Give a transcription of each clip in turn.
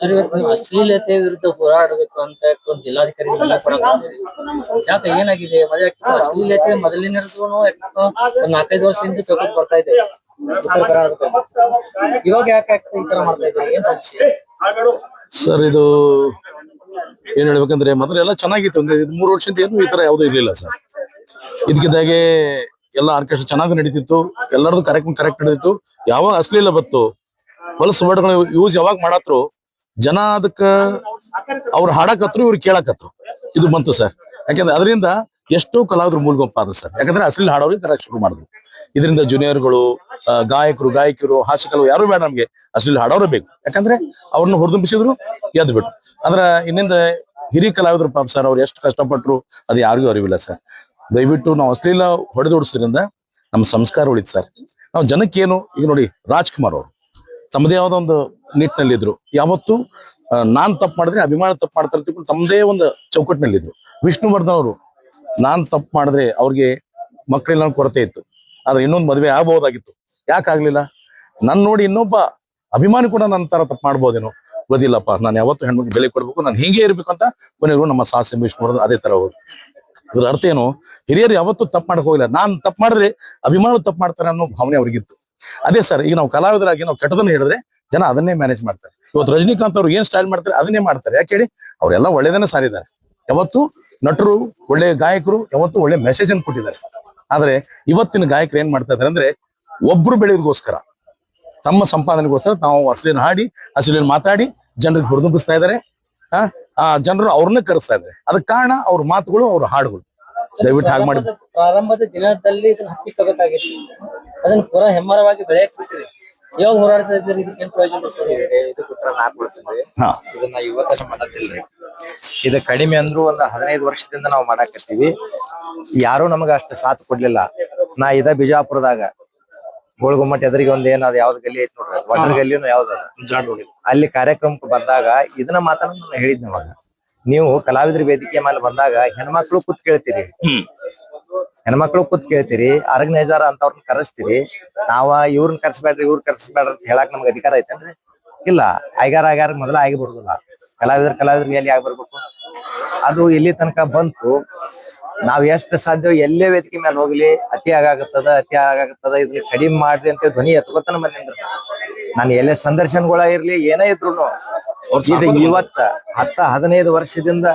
Sir ಇವತ್ತು ಅಶ್ಲೀಲತೆ ವಿರುದ್ಧ ಹೋರಾಡಬೇಕು ಅಂತ ಒಂದು ಜಿಲ್ಲಾಧಿಕಾರಿ ಯಾಕೆ ಏನಾಗಿದೆ? ಮದುವೆ ಅಶ್ಲೀಲತೆ ಮೊದಲಿನ ಒಂದ್ ನಾಲ್ಕೈದು ವರ್ಷದಿಂದ ತಗೊಂಡ್ ಬರ್ತಾ ಇದೆ. ಉತ್ತರ ಇವಾಗ ಯಾಕೆ ಈ ತರ ಮಾಡ್ತಾ ಇದ್ದಾರೆ? ಏನ್ ಸಮಸ್ಯೆ? ಸರ್ ಇದು ಏನ್ ಹೇಳ್ಬೇಕಂದ್ರೆ ಮೊದಲೆಲ್ಲ ಚೆನ್ನಾಗಿತ್ತು. ಅಂದ್ರೆ ಇದು ಮೂರು ವರ್ಷದಿಂದ ಏನು ಈ ತರ ಯಾವ್ದು ಇರ್ಲಿಲ್ಲ ಸರ್. ಇದಕ್ಕಿದ್ದಾಗೆ ಎಲ್ಲ ಆರ್ಕೆಸ್ಟ್ರಾ ಚೆನ್ನಾಗಿ ನಡೀತಿತ್ತು. ಎಲ್ಲರದು ಕರೆಕ್ಟ್ ಕರೆಕ್ಟ್ ನಡೀತಿತ್ತು. ಯಾವಾಗ ಅಶ್ಲೀಲ ಬತ್ತು ಹೊಲಸು ವರ್ಡ್ಗಳು ಯೂಸ್ ಯಾವಾಗ ಮಾಡತ್ರು ಜನ ಅದಕ್ಕ ಅವ್ರು ಹಾಡಕತ್ರು, ಇವ್ರು ಕೇಳಕತ್ರು. ಇದು ಬಂತು ಸರ್. ಯಾಕಂದ್ರೆ ಅದರಿಂದ ಎಷ್ಟೋ ಕಲಾವಿದ್ರು ಮೂಲ್ಗೊಂಪ ಆದ್ರು ಸರ್. ಯಾಕಂದ್ರೆ ಅಸಲಿ ಹಾಡೋರಿಗೆ ಕರೆಕ್ಟ್ ಶುರು ಮಾಡಿದ್ರು. ಇದರಿಂದ ಜೂನಿಯರ್ಗಳು ಗಳು ಗಾಯಕರು, ಗಾಯಕಿಯರು ಹಾಸ್ಯಕರು ಯಾರು ಬೇಡ ನಮ್ಗೆ. ಅಸಲಿ ಹಾಡೋರು ಬೇಕು. ಯಾಕಂದ್ರೆ ಅವ್ರನ್ನ ಹೊರದುಂಬಿಸಿದ್ರು, ಎದ್ದು ಬಿಟ್ಟು ಅಂದ್ರ ಇನ್ನಿಂದ ಹಿರಿಯ ಕಲಾವಿದ್ರು ಪಾಪ ಸರ್, ಅವ್ರು ಎಷ್ಟು ಕಷ್ಟಪಟ್ಟರು ಅದು ಯಾರಿಗೂ ಅರಿವಿಲ್ಲ ಸರ್. ದಯವಿಟ್ಟು ನಾವು ಅಶ್ಲೀಲ ಹೊಡೆದೋಡಿಸೋದ್ರಿಂದ ನಮ್ಮ ಸಂಸ್ಕಾರ ಉಳಿತು ಸರ್. ನಾವು ಜನಕ್ಕೇನು, ಈಗ ನೋಡಿ, ರಾಜ್ಕುಮಾರ್ ಅವರು. ತಮ್ಮದೇ ಆದ ಒಂದು ನಿಟ್ಟಿನಲ್ಲಿದ್ರು. ಯಾವತ್ತು ನಾನ್ ತಪ್ಪು ಮಾಡಿದ್ರೆ, ಅಭಿಮಾನ ತಪ್ಪು ಮಾಡ್ತಾರೆ ಅಂತ ತಮ್ಮದೇ ಒಂದು ಚೌಕಟ್ಟಿನಲ್ಲಿದ್ರು. ವಿಷ್ಣುವರ್ಧನ್ ಅವರು, ನಾನ್ ತಪ್ಪು ಮಾಡಿದ್ರೆ ಅವ್ರಿಗೆ ಮಕ್ಕಳಿಲ್ಲ ಕೊರತೆ ಇತ್ತು. ಆದ್ರೆ ಇನ್ನೊಂದು ಮದುವೆ ಆಗಬಹುದಾಗಿತ್ತು. ಯಾಕಾಗ್ಲಿಲ್ಲ? ನನ್ ನೋಡಿ ಇನ್ನೊಬ್ಬ ಅಭಿಮಾನಿ ಕೂಡ ನನ್ನ ತರ ತಪ್ಪು ಮಾಡ್ಬೋದೇನೋ ಗೊತ್ತಿಲ್ಲಪ್ಪ. ನಾನು ಯಾವತ್ತು ಹೆಣ್ಮಕ್ಳು ಬೆಲೆ ಕೊಡ್ಬೇಕು, ನಾನು ಹೀಗೆ ಇರ್ಬೇಕು ಅಂತ ಕೊನೆಗೂ ನಮ್ಮ ಸಾಹಸ ವಿಷ್ಣುವರ್ಧನ್ ಅದೇ ತರ ಹೋದ್ರು. ಇದರ ಅರ್ಥ ಏನು? ಹಿರಿಯರು ಯಾವತ್ತೂ ತಪ್ಪು ಮಾಡಕ್ ಹೋಗಿಲ್ಲ. ನಾನ್ ತಪ್ಪು ಮಾಡಿದ್ರೆ ಅಭಿಮಾನ ತಪ್ಪು ಮಾಡ್ತಾರೆ ಅನ್ನೋ ಭಾವನೆ ಅವ್ರಿಗಿತ್ತು. ಅದೇ ಸರ್ ಈಗ ನಾವು ಕಲಾವಿದರಾಗಿ ನಾವು ಕೆಟ್ಟದನ್ನ ಹೇಳಿದ್ರೆ ಜನ ಅದನ್ನೇ ಮ್ಯಾನೇಜ್ ಮಾಡ್ತಾರೆ. ಇವತ್ತು ರಜನಿಕಾಂತ್ ಅವರು ಏನ್ ಸ್ಟೈಲ್ ಮಾಡ್ತಾರೆ ಅದನ್ನೇ ಮಾಡ್ತಾರೆ. ಯಾಕೆ ಹೇಳಿ? ಅವರೆಲ್ಲ ಒಳ್ಳೇದನ್ನ ಸಾರಿದ್ದಾರೆ ಯಾವತ್ತು ನಟರು, ಒಳ್ಳೆ ಗಾಯಕರು, ಯಾವತ್ತು ಒಳ್ಳೆ ಮೆಸೇಜ್ ಅನ್ನು ಕೊಟ್ಟಿದ್ದಾರೆ. ಆದ್ರೆ ಇವತ್ತಿನ ಗಾಯಕರು ಏನ್ ಮಾಡ್ತಾ ಇದಾರೆ ಅಂದ್ರೆ ಒಬ್ರು ಬೆಳೆಯೋದಕ್ಕೋಸ್ಕರ ತಮ್ಮ ಸಂಪಾದನೆಗೋಸ್ಕರ ತಾವು ಅಸಲಿನ ಹಾಡಿ, ಅಸಲಿನ ಮಾತಾಡಿ ಜನರಿಗೆ ಹುರಿದುಂಬಿಸ್ತಾ ಇದಾರೆ ಆ ಜನರು ಅವ್ರನ್ನ ಕರೆಸ್ತಾ ಇದ್ದಾರೆ. ಅದಕ್ಕೆ ಕಾರಣ ಅವ್ರ ಮಾತುಗಳು, ಅವ್ರ ಹಾಡುಗಳು. ದಯವಿಟ್ಟು ಹಾಗೆ ಮಾಡಿ. ಪ್ರಾರಂಭದ- ದಿನದಲ್ಲಿ ಅದನ್ನ ಪೂರಾ ಹೆಮ್ಮರವಾಗಿ ಬೆಳೆಯಕ್ ಬಿಟ್ರಿ ಇವಾಗ ಹೋರಾಡ್ತಾ ಇದ್ದೀರಿ ಇದಕ್ಕೆ ಏನ್ ಪ್ರಯೋಜನ ಬರ್ತದೆ ಇದು ಹಾ. ಇದನ್ನ ಇವತ್ತ ಮಾಡತ್ತಿಲ್ರಿ ಇದು ಕಡಿಮೆ ಅಂದ್ರು ಒಂದ್ ಹದಿನೈದು ವರ್ಷದಿಂದ ನಾವು ಮಾಡಾಕತ್ತೀವಿ. ಯಾರು ನಮಗ ಅಷ್ಟು ಸಾಥ್ ಕೊಡ್ಲಿಲ್ಲ. ನಾ ಇದ ಬಿಜಾಪುರದಾಗ ಗೋಳ್ಗುಮ್ಮಟ್ ಎದುರಿಗೆ ಒಂದ್ ಏನ್ ಅದ್ ಯಾವ್ದ್ ಗಲ್ಲಿ ಐತಿ ನೋಡ್ರಿ ವಡ್ರ ಗಲ್ಲಿನೂ ಯಾವ್ದು ಅದ? ಅಲ್ಲಿ ಕಾರ್ಯಕ್ರಮಕ್ಕೆ ಬಂದಾಗ ಇದನ್ನ ಮಾತನ್ನ ನಾನು ಹೇಳಿದ್ನ ಅವಾಗ ನೀವು ಕಲಾವಿದ್ರ ವೇದಿಕೆ ಮೇಲೆ ಬಂದಾಗ ಹೆಣ್ಮಕ್ಳು ಕೂತ್ ಕೇಳ್ತೀರಿ. ಹೆಣ್ಮಕ್ಳು ಕೂತ್ ಕೇಳ್ತೀರಿ ಆರ್ಗನೈಸರ್ ಅಂತವ್ರನ್ನ ಕರೆಸ್ತೀರಿ ನಾವ ಇವ್ರನ್ನ ಕರ್ಸ್ಬೇಡ್ರಿ ಇವ್ರ ಕರ್ಸ್ಬೇಡ್ರಿ ಅಂತ ಹೇಳಕ್ ನಮ್ಗೆ ಅಧಿಕಾರ ಐತೇನ್ರಿ? ಇಲ್ಲ ಐಗಾರ ಐಗಾರ ಮೊದಲ ಆಗಿ ಬರುದಿಲ್ಲ. ಕಲಾವಿದ್ರ ಕಲಾವಿದ್ರ ಎಲ್ಲಿ ಆಗಿ ಬರ್ಬೇಕು. ಅದು ಇಲ್ಲಿ ತನಕ ಬಂತು. ನಾವ್ ಎಷ್ಟು ಸಾಧ್ಯ ಎಲ್ಲೇ ವೇದಿಕೆ ಮೇಲೆ ಹೋಗ್ಲಿ ಅತಿ ಆಗತ್ತದ ಅತಿ ಆಗತ್ತದ ಇದನ್ನ ಕಡಿಮೆ ಮಾಡ್ರಿ ಅಂತ ಧ್ವನಿ ಎತ್ಕೊತಾನ ಬಂದಿನ್ರಿ ನಾನು ಎಲ್ಲೇ ಸಂದರ್ಶನಗಳ ಇರ್ಲಿ ಏನೇ ಇದ್ರು ಇದು ಇವತ್ತ ಹತ್ತ ಹದಿನೈದು ವರ್ಷದಿಂದ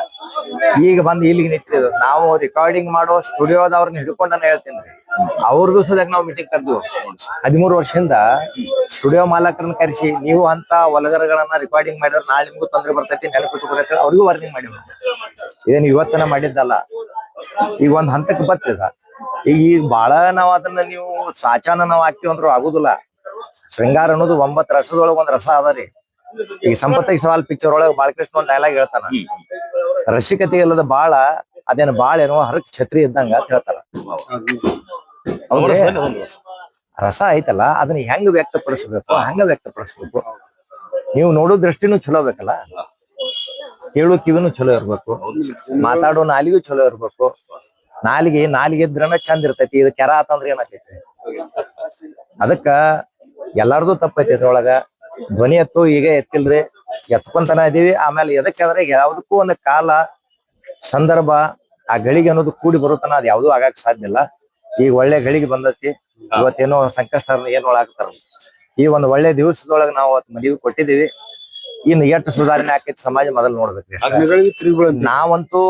ಈಗ ಬಂದು ಇಲ್ಲಿಗೆ ನಿಂತಿದ್ರು ನಾವು ರೆಕಾರ್ಡಿಂಗ್ ಮಾಡೋ ಸ್ಟುಡಿಯೋದವ್ರನ್ನ ಹಿಡ್ಕೊಂಡು ಹೇಳ್ತೀನಿ. ಅವ್ರದ್ದು ಸದ್ಯಕ್ಕೆ ನಾವು ಮೀಟಿಂಗ್ ಕರೆದು ಹದಿಮೂರು ವರ್ಷದಿಂದ ಸ್ಟುಡಿಯೋ ಮಾಲಕರನ್ನ ಕರೆಸಿ, ನೀವು ಅಂತ ಒಲಗರಗಳನ್ನ ರೆಕಾರ್ಡಿಂಗ್ ಮಾಡಿದ್ರೆ ನಾಳೆ ನಿಮ್ಗೂ ತೊಂದರೆ ಬರ್ತೈತಿ ನೆನಪಿಟ್ಟುಕೊಳತ್ತೆ ಅವ್ರಿಗೂ ವಾರ್ನಿಂಗ್ ಮಾಡಿ ಇದೇನು ಇವತ್ತನ ಮಾಡಿದ್ದಲ್ಲ. ಈಗ ಒಂದ್ ಹಂತಕ್ಕೆ ಬರ್ತದ. ಈಗ ಈಗ ಬಹಳ ನಾವ್ ಅದನ್ನ ನೀವು ಸಾಚಾನ ನಾವ್ ಅಂದ್ರೂ ಆಗುದಿಲ್ಲ. ಶೃಂಗಾರ ಅನ್ನೋದು ಒಂಬತ್ತು ರಸದೊಳಗ ಒಂದ್ ರಸ ಅದ ರೀ. ಈಗ ಸಂಪತ್ತಿಗೆ ಸವಾಲ್ ಪಿಕ್ಚರ್ ಒಳಗ ಬಾಲಕೃಷ್ಣ ಒಂದ್ ಡೈಲಾಗ್ ಹೇಳ್ತಾನ. ರಸಿಕತೆ ಇಲ್ಲದ ಬಾಳ ಅದೇನು ಬಾಳ ಏನೋ ಹರಕ್ ಛತ್ರಿ ಇದ್ದಂಗ ಅಂತ ಹೇಳ್ತಾರ? ರಸ ಐತಲ್ಲ ಅದನ್ನ ಹೆಂಗ್ ವ್ಯಕ್ತಪಡಿಸ್ಬೇಕು ಹಂಗ ವ್ಯಕ್ತಪಡಿಸ್ಬೇಕು. ನೀವು ನೋಡೋ ದೃಷ್ಟಿನೂ ಚಲೋ ಬೇಕಲ್ಲ? ಕೇಳೋ ಕಿವಿನೂ ಚಲೋ ಇರ್ಬೇಕು ಮಾತಾಡೋ ನಾಲಿಗೂ ಚಲೋ ಇರ್ಬೇಕು. ನಾಲಿಗೆ ನಾಲಿಗೆ ಇದ್ರನ ಚಂದ ಇರ್ತೈತಿ ಇದು ಕೆರ ಆತಂದ್ರ ಏನಾಗ್ತೈತಿ? ಅದಕ್ಕ ಎಲ್ಲಾರ್ದು ತಪ್ಪೈತಿ ಅದ್ರೊಳಗ. ಧ್ವನಿ ಎತ್ತು ಈಗ ಎತ್ತಿಲ್ರಿ. ಎತ್ಕೊಂತನ ಇದೀವಿ ಆಮೇಲೆ ಎದಕ್ಕಂದ್ರೆ ಯಾವ್ದಕ್ಕೂ ಒಂದು ಕಾಲ ಸಂದರ್ಭ ಆ ಗಳಿಗೆ ಅನ್ನೋದು ಕೂಡಿ ಬರುತ್ತನ ಅದ್ ಯಾವ್ದು ಆಗಕ್ ಸಾಧ್ಯ ಇಲ್ಲ. ಈಗ ಒಳ್ಳೆ ಗಳಿಗೆ ಬಂದತಿ. ಇವತ್ತೇನೋ ಸಂಕಷ್ಟ ಏನ್ ಒಳಗಾಗ್ತಾರ ಈ ಒಂದು ಒಳ್ಳೆ ದಿವಸದೊಳಗೆ ನಾವು ಅವತ್ತು ಮದುವೆ ಕೊಟ್ಟಿದೀವಿ ಇನ್ನು ಎಷ್ಟು ಸುಧಾರಣೆ ಆಕೈತಿ ಸಮಾಜ ಮೊದಲು ನೋಡ್ಬೇಕ್ರಿ. ನಾವಂತೂ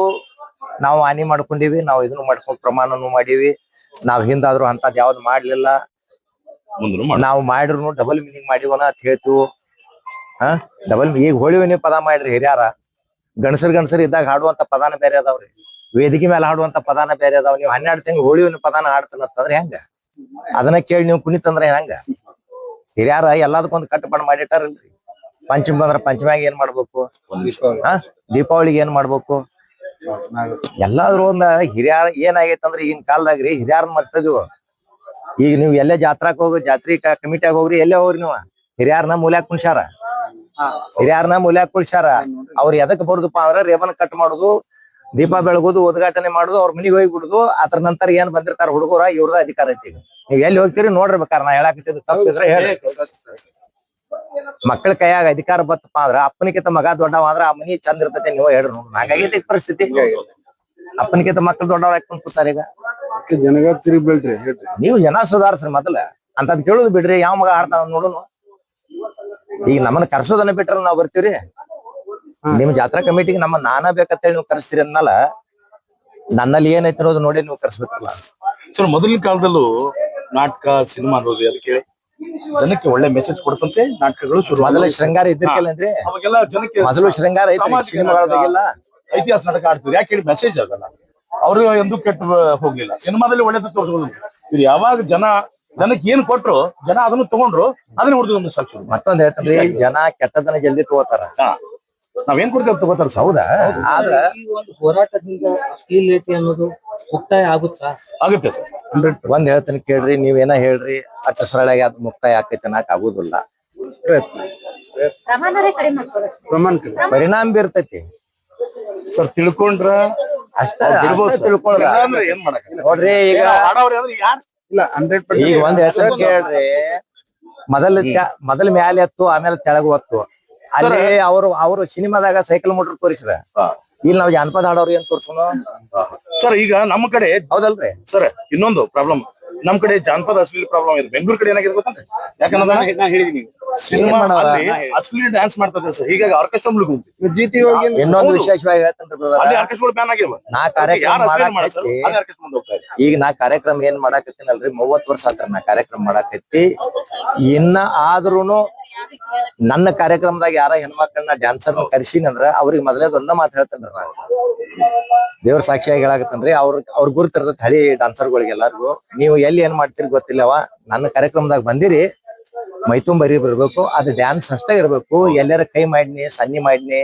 ನಾವು ಹಾನಿ ಮಾಡ್ಕೊಂಡಿವಿ. ನಾವು ಇದನ್ನು ಮಾಡ್ಕೊಂಡ್ ಪ್ರಮಾಣನು ಮಾಡೀವಿ. ನಾವ್ ಹಿಂದಾದ್ರು ಅಂತದ್ ಯಾವ್ದು ಮಾಡ್ಲಿಲ್ಲ. ನಾವು ಮಾಡಿದ್ರು ಡಬಲ್ ಮೀನಿಂಗ್ ಮಾಡಿವನ ಅಂತ ಹೇಳ್ತೀವಿ. ಹಾ? ಡಬಲ್ ಈಗ ಹೋಳಿವಿನಿ ಪದ ಮಾಡ್ರಿ ಹಿರಿಯಾರ. ಗಣಸರ್ ಗಣಸರ್ ಇದ್ದಾಗ ಹಾಡುವಂತ ಪದಾನ ಬೇರೆ ಅದಾವ್ರಿ ವೇದಿಕೆ ಮೇಲೆ ಹಾಡುವಂತ ಪದಾನ ಬೇರೆ ಅದಾವ. ನೀವು ಹನ್ನೆರಡು ತಿಂಗಳು ಹೋಳಿವಿನ ಪದಾನ ಹಾಡ್ತಾನಂತಂದ್ರೆ ಹೆಂಗ? ಅದನ್ನ ಕೇಳಿ ನೀವು ಕುಣಿತಂದ್ರೆ ಹೆಂಗ? ಹಿರಿಯಾರ ಎಲ್ಲದಕ್ಕೊಂದು ಕಟ್ಟುಪಾಡು ಮಾಡಿಟ್ಟಾರಲ್ರಿ ಪಂಚಮಿ ಬಂದ್ರ ಪಂಚಮ್ಯಾಗ ಏನ್ ಮಾಡ್ಬೇಕು? ಹಾ? ದೀಪಾವಳಿಗೆ ಏನ್ ಮಾಡ್ಬೇಕು? ಎಲ್ಲಾದ್ರೂ ಒಂದ ಹಿರಿಯಾರ ಏನಾಗೈತಂದ್ರ ಈಗಿನ ಕಾಲದಾಗ್ರಿ ಹಿರಿಯಾರ ಮರ್ತದಿವು ಈಗ ನೀವು ಎಲ್ಲೇ ಜಾತ್ರಾಕ್ ಹೋಗ್ರಿ ಜಾತ್ರಿ ಕಮಿಟಿಯಾಗ ಹೋಗ್ರಿ, ಎಲ್ಲೇ ಹೋಗ್ರಿ ನೀವು. ಹಿರಿಯಾರನ ಮೂಲ್ಯಾಕ್ ಕುಣ್ಸ್ಯಾರ. ಹಿರಿಯಾರ್ನ ಮೂಲ್ಯಾಕ್ ಕುಳ್ಸ್ಯಾರ ಅವ್ರ ಎದಕ್ ಬರುದಪ್ಪ ಅಂದ್ರ ರೇಬನ್ ಕಟ್ ಮಾಡುದು ದೀಪ ಬೆಳಗುದು ಉದ್ಘಾಟನೆ ಮಾಡುದು ಅವ್ರ ಮನಿಗೆ ಹೋಗಿ ಬಿಡುದು ಅದ್ರ ನಂತರ ಏನ್ ಬಂದಿರ್ತಾರ ಹುಡುಗರ ಇವ್ರದ ಅಧಿಕಾರ ಐತಿ ನೀವ್ ಎಲ್ಲಿ ಹೋಗ್ತೀರಿ ನೋಡಿರ್ಬೇಕಾರ ನಾ ಹೇಳಾಕತ್ತಿದ್ದು ತಪ್ಪಿದ್ರೆ ಹೇಳಿ. ಮಕ್ಕಳ ಕೈಯಾಗ ಅಧಿಕಾರ ಬತ್ತಪ್ಪ ಅಂದ್ರ ಅಪ್ಪನಿಕಿತ ಮಗ ದೊಡ್ಡವ ಅಂದ್ರ ಆ ಮನಿ ಚಂದ ಇರ್ತೈತಿ ನೀವು ಹೇಳ್ರಿ ನೋಡ್ರಿ. ಹಂಗಾಗೈತಿ ಈಗ ಪರಿಸ್ಥಿತಿ. ಅಪ್ಪನಿಕಿತ ಮಕ್ಕಳು ದೊಡ್ಡವ್ರ ಹಾಕೊಂಡ್ ಕೂತಾರ ಈಗ? ಜನಗ ತಿರುಗಿ ಬೀಳ್ರಿ ನೀವು ಜನ ಸುಧಾರಿಸ್ರಿ ಮೊದಲ. ಅಂತದ್ ಕೇಳುದು ಬಿಡ್ರಿ ಯಾವ ಮಗ ಆಡ್ತಾವ್ ನೋಡುನು. ಈಗ ನಮ್ಮನ್ನ ಕರ್ಸೋದನ್ನ ಬಿಟ್ರ ನಾವ್ ಬರ್ತೀವ್ರಿ. ನಿಮ್ ಜಾತ್ರಾ ಕಮಿಟಿಗೆ ನಮ್ಮ ನಾನ ಬೇಕಂತೇಳಿ ನೀವು ಕರೆಸ್ತೀರಿ ಅಂದ್ಮೇಲೆ ನನ್ನಲ್ಲಿ ಏನೈತಿ ಅನ್ನೋದು ನೋಡಿ ನೀವು ಕರ್ಸ್ಬೇಕಲ್ಲ. ಸರ್ ಮೊದಲಿನ ಕಾಲದಲ್ಲೂ ನಾಟಕ ಸಿನಿಮಾ ಅನ್ನೋದು ಅದಕ್ಕೆ ಜನಕ್ಕೆ ಒಳ್ಳೆ ಮೆಸೇಜ್ ಕೊಡ್ತಂತೆ ನಾಟಕಗಳು ಶುರು ಮೊದಲ ಶೃಂಗಾರ ಇದ್ದಿರ್ಕಿಲ್ಲನ್ರಿ ಅವಾಗೆಲ್ಲ ಜನಕ್ಕೆ ಮೊದಲು ಶೃಂಗಾರ ಐತಿ ಸಾಮಾಜಿಕ ಇತಿಹಾಸ ನಾಟಕ ಆಡ್ತಿದ್ರು. ಯಾಕೆ ಹೇಳಿ ಮೆಸೇಜ್ ಆಗಲ್ಲ. ಅವ್ರಿಗೆ ಎಂದೂ ಕೆಟ್ಟ ಹೋಗ್ಲಿಲ್ಲ. ಸಿನಿಮಾದಲ್ಲಿ ಒಳ್ಳೇದು ತೋರಿಸ್ಬೋದು. ಇದು ಯಾವಾಗ ಜನ ಜನಕ್ಕೆ ಏನ್ ಕೊಟ್ರು ಜನ ಅದನ್ನ ತಗೊಂಡ್ರು ಅದನ್ನ ಹುಡುಗ ನಮ್ಮ ಸಾಕ್ಷಿ ಮತ್ತೊಂದ್ ಹೇಳ್ತಾರೆ ಜನ ಕೆಟ್ಟದನ್ನ ಜಲ್ದಿ ತಗೋತಾರ. ನಾವೇನ್ ಕೊಡ್ತೇವೆ ತಗೋತಾರ ಹೌದಾ? ಆದ್ರ ಈ ಒಂದು ಹೋರಾಟದಿಂದ ಅಶ್ಲೀಲತೆ ಅನ್ನೋದು ಮುಕ್ತಾಯ ಆಗುತ್ತಾ? ಆಗುತ್ತೆ ಸರ್. ಒಂದ್ ಹೇಳ್ತೇನೆ ಕೇಳ್ರಿ ನೀವೇನ ಹೇಳ್ರಿ ಅಟ್ಟ ಸರಳಾಗಿ ಅದ್ ಮುಕ್ತಾಯ ಆಕೈತಿ ಅನ್ನಕ್ ಆಗುದಿಲ್ಲ. ಪ್ರಮಾಣರೇ ಕಡಿಮೆ ಮಾಡ್ಕೋದು ಪ್ರಮಾಣ ಕಡಿಮೆ. ಪರಿಣಾಮ ಬೀರ್ತೈತಿ. ಸರ್ ತಿಳ್ಕೊಂಡ್ರ ಅಷ್ಟ ಬಿಡ್ಬೋದು ಅಷ್ಟ ಸರ್. ತಿಳ್ಕೊಳದ ಇಲ್ಲ ಅಂದ್ರೆ ಏನ್ ಮಾಡಕ್ ನೋಡ್ರಿ ಈಗ ಆಡವ್ರಿ ಅಂದ್ರೆ ಯಾರು ಇಲ್ಲ ಹಂಡ್ರೆಡ್ ಈಗ ಒಂದ್ ಹೆಸರು ಕೇಳ್ರಿ. ಮೊದಲ ಮೊದಲ ಮ್ಯಾಲೆ ಎತ್ತು ಆಮೇಲೆ ತೆಳಗು ಒತ್ತು. ಅಲ್ಲಿ ಅವರು ಅವರು ಸಿನಿಮಾದಾಗ ಸೈಕಲ್ ಮೋಟರ್ ತೋರಿಸಿದ ಇಲ್ಲಿ ನಾವ್ ಜಾನಪದ ಹಾಡೋರು ಏನ್ ತೋರ್ಸೋಣ ಸರ್ ಈಗ ನಮ್ಮ ಕಡೆ ಹೌದಲ್ರಿ. ಸರ್ ಇನ್ನೊಂದು ಪ್ರಾಬ್ಲಮ್ ನಮ್ ಕಡೆ ಜಾನಪದ ಅಶ್ಲೀಲ ಪ್ರಾಬ್ಲಮ್ ಇದೆ ಬೆಂಗಳೂರು ಕಡೆ ಏನಾಗಿದೆ ಗೊತ್ತಾ? ಯಾಕಂದ್ರೆ ಹೇಳಿದೀನಿ ಸಿನಿಮಾ ಅಶ್ಲೀಲ ಡ್ಯಾನ್ಸ್ ಮಾಡ್ತದೆ ಸರ್. ಹೀಗಾಗಿ ಆರ್ಕೆಸ್ಟ್ರಾ ಮುಳುಗುಂಟು ಜಿ ಟಿ ಇನ್ನೊಂದು ವಿಶೇಷವಾಗಿ ಹೇಳ್ತೇನ್ರಿ brother. ಅಲ್ಲಿ ಆರ್ಕೆಸ್ಟ್ರಾ ಬ್ಯಾನ್ ಆಗಿಲ್ವ? ನಾ ಕಾರ್ಯಕ್ರಮ ಯಾರು ಅಶ್ಲೀಲ ಮಾಡ್ತಾರೆ? ಮಾಡಾಕತ್ತಿ ಮುಂದೆ ಹೋಗ್ತಾ ಈಗ ನಾ ಕಾರ್ಯಕ್ರಮ ಏನ್ ಮಾಡಾಕತ್ತೀನಲ್ರಿ ಮೂವತ್ ವರ್ಷ ಆತ್ರ ನಾ ಕಾರ್ಯಕ್ರಮ ಮಾಡಾಕತ್ತಿ. ಇನ್ನ ಆದ್ರೂನು ನನ್ನ ಕಾರ್ಯಕ್ರಮದಾಗ ಯಾರ ಹೆಣ್ಮಕ್ಳನ್ನ ಡ್ಯಾನ್ಸರ್ ಕರ್ಸಿನಂದ್ರ ಅವ್ರಿಗೆ ಮೊದಲೇ ಒಂದ ಮಾತು ಹೇಳ್ತೇನ್ರಿ ನಾನು ದೇವ್ರ ಸಾಕ್ಷಿಯಾಗಿ ಹೇಳಾಕತ್ತನ್ರಿ. ಅವ್ರ ಅವ್ರ ಗುರುತಿರ್ತದ ಹಳಿ ಡ್ಯಾನ್ಸರ್ಗಳಿಗೆ ಎಲ್ಲಾರ್ಗು. ನೀವು ಎಲ್ಲಿ ಏನ್ ಮಾಡ್ತೀರಿ ಗೊತ್ತಿಲ್ಲವ. ನನ್ನ ಕಾರ್ಯಕ್ರಮದಾಗ ಬಂದಿರಿ. ಮೈತುಂಬರಿ ಬರ್ಬೇಕು ಅದು ಡ್ಯಾನ್ಸ್ ಅಷ್ಟೇ ಇರ್ಬೇಕು. ಎಲ್ಲರ ಕೈ ಮಾಡಿನಿ, ಸನ್ನಿ ಮಾಡಿನಿ.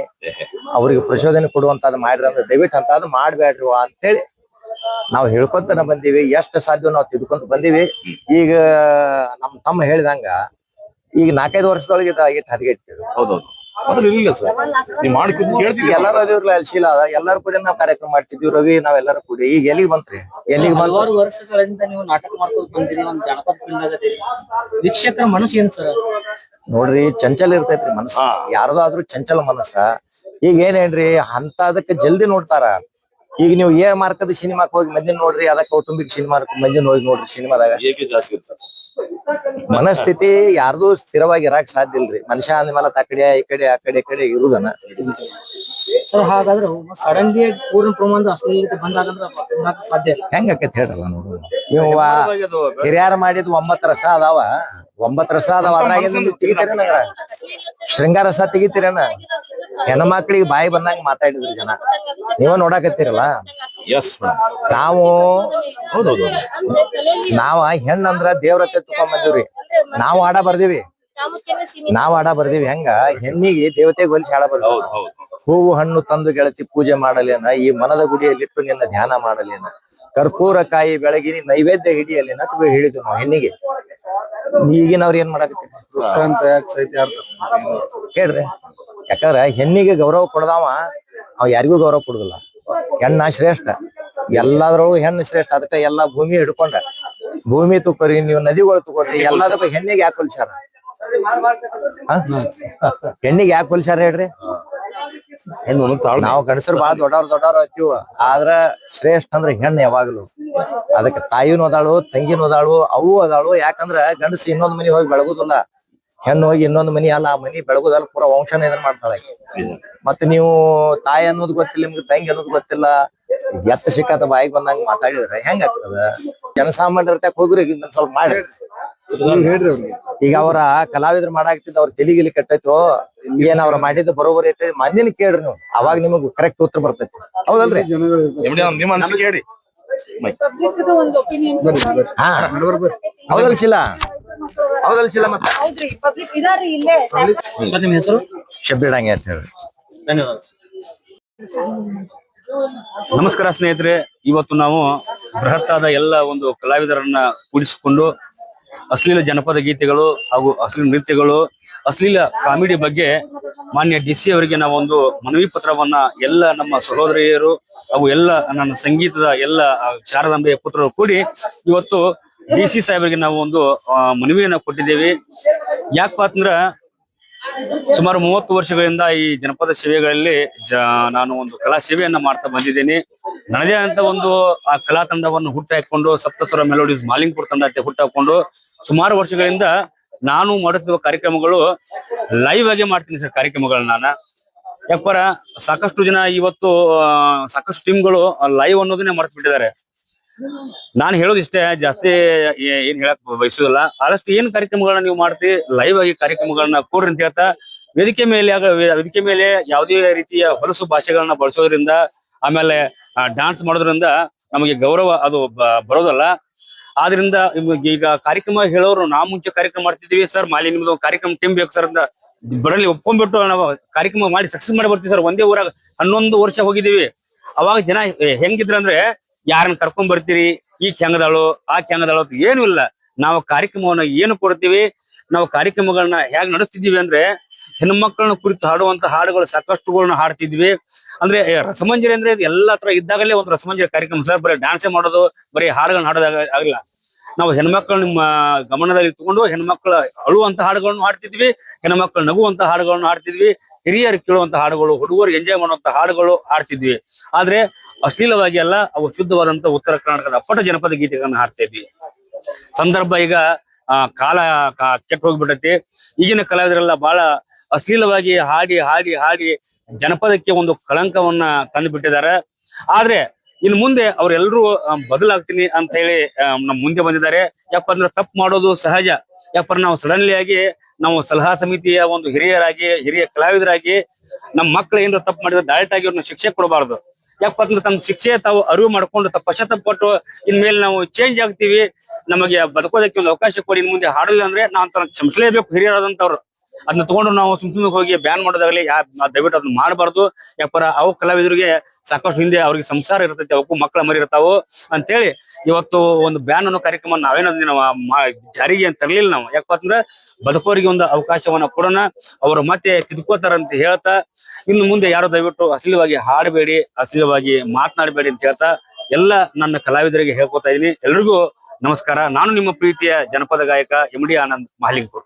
ಅವ್ರಿಗೆ ಪ್ರಚೋದನೆ ಕೊಡುವಂತದ್ ಮಾಡ್ರಿ ಅಂದ್ರೆ ದಯವಿಟ್ಟು ಅಂತದ್ ಮಾಡ್ಬೇಡ್ರಿ ಅಂತೇಳಿ ನಾವು ಹೇಳ್ಕೊಂತನ ಬಂದೀವಿ. ಎಷ್ಟು ಸಾಧ್ಯ ನಾವು ತಿದ್ಕೊಂತ ಬಂದೀವಿ. ಈಗ ನಮ್ ತಮ್ಮ ಹೇಳಿದಂಗ ಈಗ ನಾಲ್ಕೈದು ವರ್ಷದೊಳಗೆ ಇದ ಇಟ್ಟು ಹದಗೆಟ್ಟಿದ್ರು ಹೌದೌದು. ಮೊದಲು ಇರ್ಲಿಲ್ಲ ಸರ್. ನೀವು ಮಾಡಿ ಎಲ್ಲಾರು ಅದಿವ್ರಲ್ಲ ಶೀಲ ಅದ. ಎಲ್ಲಾರು ಕೂಡ ನಾವು ಕಾರ್ಯಕ್ರಮ ಮಾಡ್ತಿದ್ವಿ. ರವಿ ನಾವೆಲ್ಲರೂ ಕೂಡಿ. ಈಗ ಎಲ್ಲಿಗೆ ಬಂತ್ರಿ? ಎಲ್ಲಿಗೆ ಬಂತು? ಹಲವಾರು ವರ್ಷಗಳಿಂದ ನೀವು ನಾಟಕ ಮಾಡ್ಕೊಂಡು ಬಂದಿರಿ ಒಂದ್ ಜನಪದ ಫೀಲ್ಡ್ ಆಗದಿರಿ ವೀಕ್ಷಕರ ಮನಸ್ಸು ಏನ್ ಸರ್? ನೋಡ್ರಿ ಚಂಚಲ ಇರ್ತೈತ್ರಿ ಮನಸ್ಸ. ಯಾರದಾದ್ರೂ ಚಂಚಲ ಮನಸ್ಸ. ಈಗ ಏನೇನ್ರಿ ಅಂತದಕ್ಕೆ ಜಲ್ದಿ ನೋಡ್ತಾರ. ಈಗ ನೀವು ಏ ಮಾರ್ಕದ ಸಿನಿಮಾಕ್ ಹೋಗಿ ಮಂದಿ ನೋಡ್ರಿ ಅದ ಕೌಟುಂಬಿಕ ಸಿನಿಮಾ ಮಂದಿನ ಹೋಗಿ ನೋಡ್ರಿ ಸಿನಿಮಾದಾಗ ಏಕೆ ಜಾಸ್ತಿ ಇರ್ತಾರೆ? ಮನಸ್ಥಿತಿ ಯಾರ್ದು ಸ್ಥಿರವಾಗಿ ಇರಾಕ್ ಸಾಧ್ಯ ಇಲ್ರಿ. ಮನುಷ್ಯ ಅಂದ್ಮೇಲೆ ಆ ಕಡೆ ಈ ಕಡೆ ಆ ಕಡೆ ಈ ಕಡೆ ಇರುದನ. ಸರ್ ಹಾಗಾದ್ರೆ ಸಡನ್ಲಿ ಪೂರ್ಣ ಪ್ರಮಾಣದ ಅಶ್ಲೀಲತೆ ಬಂದಾಗಂದ್ರೆ ಬರಾಕ್ ಸಾಧ್ಯ ಇಲ್ಲ. ಹೆಂಗ ಆಕೈತಿ ಹೇಳ್ರಲ್ಲ ನೋಡು. ನೀವು ಹಿರಿಯರ ಮಾಡಿದ್ ಒಂಬತ್ ರಸ ಅದಾವ. ಒಂಬತ್ ರಸ ಅದಾವ. ಅದ್ರಾಗ ತೆಗಿತೀರೇನ? ಶೃಂಗಾರ ರಸ ತೆಗಿತೀರೇನ? ಹೆಣ್ಮಕ್ಳಿಗೆ ಬಾಯಿ ಬಂದಂಗ ಮಾತಾಡಿದ್ರಿ ಜನ. ನೀವ ನೋಡಾಕತ್ತೀರಲ್ಲ? ಎಸ್ ನಾವು ಹೌದೌದು. ನಾವ ಹೆಣ್ಣಂದ್ರ ದೇವ್ರ ಹತ್ರ ತಕೊಂಡ್ ಬಂದಿವ್ರಿ. ನಾವು ಆಡ ಬರ್ದೀವಿ. ನಾವ್ ಆಡ ಬರ್ದಿವಿ. ಹೆಂಗ? ಹೆಣ್ಣಿಗೆ ದೇವತೆ ಹೋಲಿಸಿ ಆಡ ಬರ್ದ ಹೌದು ಹೌದು. ಹೂವು ಹಣ್ಣು ತಂದು ಗೆಳತಿ ಪೂಜೆ ಮಾಡಲೇನ? ಈ ಮನದ ಗುಡಿಯಲ್ಲಿಟ್ಟು ನಿನ್ನ ಧ್ಯಾನ ಮಾಡಲೇನ? ಕರ್ಪೂರ ಕಾಯಿ ಬೆಳಗಿನ ನೈವೇದ್ಯ ಹಿಡಿಯಲ್ಲಿ ಅಂತ ಹೇಳಿದ್ವಿ ನಾವು ಹೆಣ್ಣಿಗೆ? ಈಗಿನವ್ರ ಏನ್ ಮಾಡಕತ್ತೀವಿ ಹೇಳ್ರಿ. ಯಾಕಂದ್ರ ಹೆಣ್ಣಿಗೆ ಗೌರವ ಕೊಡದವ, ಅವ್ ಯಾರಿಗೂ ಗೌರವ ಕೊಡುದಿಲ್ಲ. ಹೆಣ್ಣ ಶ್ರೇಷ್ಠ. ಎಲ್ಲಾದ್ರೊಳಗು ಹೆಣ್ಣು ಶ್ರೇಷ್ಠ. ಅದಕ್ಕೆ ಎಲ್ಲಾ ಭೂಮಿ ಹಿಡ್ಕೊಂಡ. ಭೂಮಿ ತುಕ್ಕರಿ ನೀವು ನದಿಗಳು ತಗೊಳ್ರಿ ಎಲ್ಲದಕ್ಕೂ ಹೆಣ್ಣಿಗೆ ಯಾಕೆ ಹೊಲ್ಸ್ಯಾರ? ಆ? ಹೆಣ್ಣಿಗೆ ಯಾಕೆ ಹೊಲ್ಸ್ಯಾರ ಹೇಳ್ರಿ? ಹೆಣ್ಣು ನಾವು ಗಂಡಸರು ಬಹಳ ದೊಡ್ಡವ್ರ ದೊಡ್ಡವ್ರ ಹತ್ತೀವ ಆದ್ರ ಶ್ರೇಷ್ಠ ಅಂದ್ರೆ ಹೆಣ್ಣು ಯಾವಾಗ್ಲು. ಅದಕ್ಕೆ ತಾಯಿನೂ ಅದಾಳು, ತಂಗಿನೂ ಅದಾಳು ಅವು ಅದಾಳು. ಯಾಕಂದ್ರ ಗಂಡಸ ಇನ್ನೊಂದ್ ಮನೆ ಹೋಗಿ ಬೆಳಗುದಿಲ್ಲ. ಹೆಣ್ಣು ಹೋಗಿ ಇನ್ನೊಂದ್ ಮನಿ ಅಲ್ಲ ಆ ಮನಿ ಬೆಳಗುದಲ್ಲ ಪೂರ ವಂಶನ ಇದನ್ನ ಮಾಡ್ತಾಳೆ. ಮತ್ತೆ ನೀವು ತಾಯಿ ಅನ್ನೋದು ಗೊತ್ತಿಲ್ಲ ನಿಮ್ಗೆ ತಂಗಿ ಅನ್ನೋದು ಗೊತ್ತಿಲ್ಲ ಎತ್ತ ಸಿಕ್ಕಾತ ಬಾಯಿಗೆ ಬಂದಂಗ ಮಾತಾಡಿದ್ರೆ ಹೆಂಗ್ ಆಗ್ತದ? ಜನಸಾಮಾನ್ಯರ ತಕ್ಕ ಹೋಗ್ರಿ ಇನ್ನೊಂದು ಸ್ವಲ್ಪ ಮಾಡಿ. ನೀವು ಹೇಳ್ರಿ ಅವ್ರಿಗೆ. ಈಗ ಅವರ ಕಲಾವಿದ್ರು ಮಾಡಾಕ್ತಿದ್ ಅವ್ರ ತೆಲಿಗಿಲಿ ಕಟ್ಟೈತೋ ಏನ್ ಅವ್ರ ಮಾಡಿದ್ದು ಬರೋಬರಿ ಐತೆ ಮಂದಿನ ಕೇಳ್ರಿ ನೀವು. ಅವಾಗ ನಿಮಗ್ ಕರೆಕ್ಟ್ ಉತ್ತರ ಬರ್ತೈತಿ. ಹೌದಲ್ರಿ? ನಿಮ್ ಅನ್ಸಿಕೆ ಹೇಳಿ. ಪಬ್ಲಿಕ್ ಒಂದು ಒಪಿನಿಯನ್ ಹಾ. ನಡ್ಬರ್ ಬರ್ರಿ. ಹೌದಲ್ ಶಿಲ ಹೌದಲ್ ಶಿಲ ಮತ್ತ. ಹೌದ್ರಿ ಪಬ್ಲಿಕ್ ಇದಾರಿ ಇಲ್ಲೇ. ಸರ್ ನಿಮ್ಮ ಹೆಸರು? ಶಬ್ಬಿಡಂಗೆ ಅಂತ ಹೇಳಿ. ಧನ್ಯವಾದ. ನಮಸ್ಕಾರ ಸ್ನೇಹಿತರೆ ಇವತ್ತು ನಾವು ಬೃಹತ್ತಾದ ಎಲ್ಲ ಒಂದು ಕಲಾವಿದರನ್ನ ಕೂಡಿಸಿಕೊಂಡು ಅಶ್ಲೀಲ ಜನಪದ ಗೀತೆಗಳು ಹಾಗೂ ಅಶ್ಲೀಲ ನೃತ್ಯಗಳು ಅಶ್ಲೀಲ ಕಾಮಿಡಿ ಬಗ್ಗೆ ಮಾನ್ಯ ಡಿ ಸಿ ಅವರಿಗೆ ನಾವೊಂದು ಮನವಿ ಪತ್ರವನ್ನ ಎಲ್ಲ ನಮ್ಮ ಸಹೋದರಿಯರು ಹಾಗೂ ಎಲ್ಲ ನನ್ನ ಸಂಗೀತದ ಎಲ್ಲ ಶಾರದಾಂಬೆಯ ಪುತ್ರರು ಕೂಡಿ ಇವತ್ತು ಡಿ ಸಿ ಸಾಹೇಬರಿಗೆ ನಾವು ಒಂದು ಮನವಿಯನ್ನ ಕೊಟ್ಟಿದ್ದೇವೆ. ಯಾಕಪ್ಪ ಅಂತಂದ್ರ ಸುಮಾರು ಮೂವತ್ತು ವರ್ಷಗಳಿಂದ ಈ ಜನಪದ ಸೇವೆಗಳಲ್ಲಿ ನಾನು ಒಂದು ಕಲಾ ಸೇವೆಯನ್ನ ಮಾಡ್ತಾ ಬಂದಿದ್ದೀನಿ. ನನ್ನದೇ ಅಂತ ಒಂದು, ಆ, ಕಲಾ ತಂಡವನ್ನು ಹುಟ್ಟು ಹಾಕೊಂಡು ಸಪ್ತಸ್ವರ ಮೆಲೋಡೀಸ್ ಮಾಲಿಂಗ್ಪುರ್ ತಂಡ ಅಂತ ಹುಟ್ಟು ಹಾಕೊಂಡು ಸುಮಾರು ವರ್ಷಗಳಿಂದ ನಾನು ಮಾಡುತ್ತಿರುವ ಕಾರ್ಯಕ್ರಮಗಳು ಲೈವ್ ಆಗಿ ಮಾಡ್ತೀನಿ ಸರ್ ಕಾರ್ಯಕ್ರಮಗಳನ್ನ ನಾನು. ಯಾಕಪ್ಪ ಸಾಕಷ್ಟು ಜನ ಇವತ್ತು ಸಾಕಷ್ಟು ಟೀಮ್ಗಳು ಲೈವ್ ಅನ್ನೋದನ್ನೇ ಮರ್ತು ಬಿಟ್ಟಿದ್ದಾರೆ ನಾನು ಹೇಳೋದು ಇಷ್ಟೇ, ಜಾಸ್ತಿ ಏನ್ ಹೇಳಕ್ ಬಯಸುದಿಲ್ಲ. ಆದಷ್ಟು ಏನ್ ಕಾರ್ಯಕ್ರಮಗಳನ್ನ ನೀವು ಮಾಡ್ತಿ ಲೈವ್ ಆಗಿ ಕಾರ್ಯಕ್ರಮಗಳನ್ನ ಕೊಡ್ರಿ ಅಂತ ಹೇಳ್ತಾ, ವೇದಿಕೆ ಮೇಲೆ ವೇದಿಕೆ ಮೇಲೆ ಯಾವುದೇ ರೀತಿಯ ಹೊಲಸು ಭಾಷೆಗಳನ್ನ ಬಳಸೋದ್ರಿಂದ, ಆಮೇಲೆ ಡಾನ್ಸ್ ಮಾಡೋದ್ರಿಂದ ನಮಗೆ ಗೌರವ ಅದು ಬರೋದಲ್ಲ. ಆದ್ರಿಂದ ಈಗ ಕಾರ್ಯಕ್ರಮ ಹೇಳೋರು ನಾ ಮುಂಚೆ ಕಾರ್ಯಕ್ರಮ ಮಾಡ್ತಿದ್ದೀವಿ ಸರ್, ಮಾಲಿ ನಿಮ್ದು ಕಾರ್ಯಕ್ರಮ ಟೀಮ್ ಬೇಕು ಸರ್ ಅಂತ ಬರಲಿ ಒಪ್ಕೊಂಡ್ಬಿಟ್ಟು ನಾವು ಕಾರ್ಯಕ್ರಮ ಮಾಡಿ ಸಕ್ಸಸ್ ಮಾಡಿ ಬರ್ತೀವಿ ಸರ್. ಒಂದೇ ಊರಾಗ ಹನ್ನೊಂದು ವರ್ಷ ಹೋಗಿದೀವಿ ಅವಾಗ ಜನ ಹೆಂಗಿದ್ರಂದ್ರೆ ಯಾರನ್ನ ಕರ್ಕೊಂಡ್ ಬರ್ತೀರಿ? ಈ ಹೆಂಗದಾಳು ಆ ಹೆಂಗದಾಳು ಏನು ಇಲ್ಲ. ನಾವು ಕಾರ್ಯಕ್ರಮವನ್ನ ಏನು ಕೊಡ್ತೀವಿ? ನಾವು ಕಾರ್ಯಕ್ರಮಗಳನ್ನ ಹೇಗ್ ನಡೆಸ್ತಿದೀವಿ ಅಂದ್ರೆ ಹೆಣ್ಮಕ್ಳನ್ನ ಕುರಿತು ಹಾಡುವಂತ ಹಾಡುಗಳು ಸಾಕಷ್ಟುಗಳನ್ನ ಹಾಡ್ತಿದ್ವಿ. ಅಂದ್ರೆ ರಸಮಂಜರಿ ಅಂದ್ರೆ ಎಲ್ಲಾ ತರ ಇದ್ದಾಗಲೇ ಒಂದು ರಸಮಂಜರಿ ಕಾರ್ಯಕ್ರಮ ಸರ್. ಬರೀ ಡ್ಯಾನ್ಸೇ ಮಾಡೋದು, ಬರೀ ಹಾಡುಗಳನ್ನ ಹಾಡೋದಾಗ ಆಗಿಲ್ಲ. ನಾವು ಹೆಣ್ಮಕ್ಳು ನಿಮ್ಮ ಗಮನದಲ್ಲಿ ಇಟ್ಕೊಂಡು ಹೆಣ್ಮಕ್ಳ ಅಳುವಂತ ಹಾಡುಗಳನ್ನು ಹಾಡ್ತಿದ್ವಿ, ಹೆಣ್ಮಕ್ಳು ನಗುವಂತ ಹಾಡುಗಳನ್ನು ಹಾಡ್ತಿದ್ವಿ, ಹಿರಿಯರು ಕೇಳುವಂತ ಹಾಡುಗಳು, ಹುಡುಗರು ಎಂಜಾಯ್ ಮಾಡುವಂತ ಹಾಡುಗಳು ಹಾಡ್ತಿದ್ವಿ. ಆದ್ರೆ ಅಶ್ಲೀಲವಾಗಿ ಅಲ್ಲ, ಅವು ಶುದ್ಧವಾದಂತ ಉತ್ತರ ಕರ್ನಾಟಕದ ಅಪ್ಪಟ ಜನಪದ ಗೀತೆಗಳನ್ನ ಹಾಡ್ತಾ ಇದ್ವಿ. ಸಂದರ್ಭ ಈಗ ಕಾಲ ಕೆಟ್ಟ ಹೋಗ್ಬಿಟ್ಟೈತಿ. ಈಗಿನ ಕಲಾವಿದರೆಲ್ಲ ಬಹಳ ಅಶ್ಲೀಲವಾಗಿ ಹಾಡಿ ಹಾಡಿ ಹಾಡಿ ಜನಪದಕ್ಕೆ ಒಂದು ಕಳಂಕವನ್ನ ತಂದು ಬಿಟ್ಟಿದ್ದಾರೆ ಆದ್ರೆ ಇನ್ ಮುಂದೆ ಅವರೆಲ್ಲರೂ ಬದಲಾಗ್ತೀನಿ ಅಂತ ಹೇಳಿ ನಮ್ ಮುಂದೆ ಬಂದಿದ್ದಾರೆ. ಯಾಕಂದ್ರೆ ತಪ್ಪು ಮಾಡೋದು ಸಹಜ. ಯಾಕಂದ್ರೆ ನಾವು ಸಡನ್ಲಿ ಆಗಿ ನಾವು ಸಲಹಾ ಸಮಿತಿಯ ಒಂದು ಹಿರಿಯರಾಗಿ, ಹಿರಿಯ ಕಲಾವಿದರಾಗಿ, ನಮ್ಮ ಮಕ್ಕಳು ಏನಾರ ತಪ್ಪು ಮಾಡಿದ್ರೆ ಡೈರೆಕ್ಟ್ ಆಗಿ ಅವ್ರನ್ನ ಶಿಕ್ಷೆ ಕೊಡಬಾರ್ದು. ಯಾಕಂದ್ರೆ ತಮ್ಮ ಶಿಕ್ಷೆ ತಾವು ಅರಿವು ಮಾಡ್ಕೊಂಡು ತಮ್ಮ ಪಶ್ಚಾತ್ತಾಪ ಪಟ್ಟು ಇನ್ಮೇಲೆ ನಾವು ಚೇಂಜ್ ಆಗ್ತೀವಿ, ನಮಗೆ ಬದುಕೋದಕ್ಕೆ ಒಂದು ಅವಕಾಶ ಕೊಡಿ, ಇನ್ ಮುಂದೆ ಹಾಡಲ್ಲ ಅಂದ್ರೆ ನಾವು ಕ್ಷಮಿಸಲೇಬೇಕು ಹಿರಿಯರಾದಂತವ್ರು ಅದನ್ನ ತಗೊಂಡು ನಾವು ಸುಮ್ ಸುಮ್ಮನೆ ಹೋಗಿ ಬ್ಯಾನ್ ಮಾಡೋದಾಗ್ಲಿ ಯಾ ದಯವಿಟ್ಟು ಅದನ್ನ ಮಾಡಬಾರ್ದು. ಯಾಕಪ್ಪ ಅವು ಕಲಾವಿದರಿಗೆ ಸಾಕಷ್ಟು ಹಿಂದೆ ಅವ್ರಿಗೆ ಸಂಸಾರ ಇರ್ತೈತಿ, ಅವಕ್ಕೂ ಮಕ್ಕಳ ಮರಿ ಇರ್ತಾವು ಅಂತೇಳಿ ಇವತ್ತು ಒಂದು ಬ್ಯಾನ್ ಅನ್ನೋ ಕಾರ್ಯಕ್ರಮ ನಾವೇನೋ ನಾವು ಮಾ- ಜಾರಿಗೆ ಅಂತ ತರಲಿಲ್ಲ ನಾವು. ಯಾಕಂದ್ರೆ ಬದುಕೋರಿಗೆ ಒಂದು ಅವಕಾಶವನ್ನ ಕೊಡೋಣ, ಅವರು ಮತ್ತೆ ತಿದ್ಕೋತಾರ ಅಂತ ಹೇಳ್ತಾ, ಇನ್ನು ಮುಂದೆ ಯಾರು ದಯವಿಟ್ಟು ಅಶ್ಲೀಲವಾಗಿ ಹಾಡಬೇಡಿ ಅಶ್ಲೀಲವಾಗಿ ಮಾತನಾಡಬೇಡಿ ಅಂತ ಹೇಳ್ತಾ, ಎಲ್ಲ ನನ್ನ ಕಲಾವಿದರಿಗೆ ಹೇಳ್ಕೊತಾ ಇದೀನಿ. ಎಲ್ರಿಗೂ ನಮಸ್ಕಾರ. ನಾನು ನಿಮ್ಮ ಪ್ರೀತಿಯ ಜನಪದ ಗಾಯಕ ಎಂ ಡಿ ಆನಂದ್ ಮಹಾಲಿಂಗ್ಪುರ್.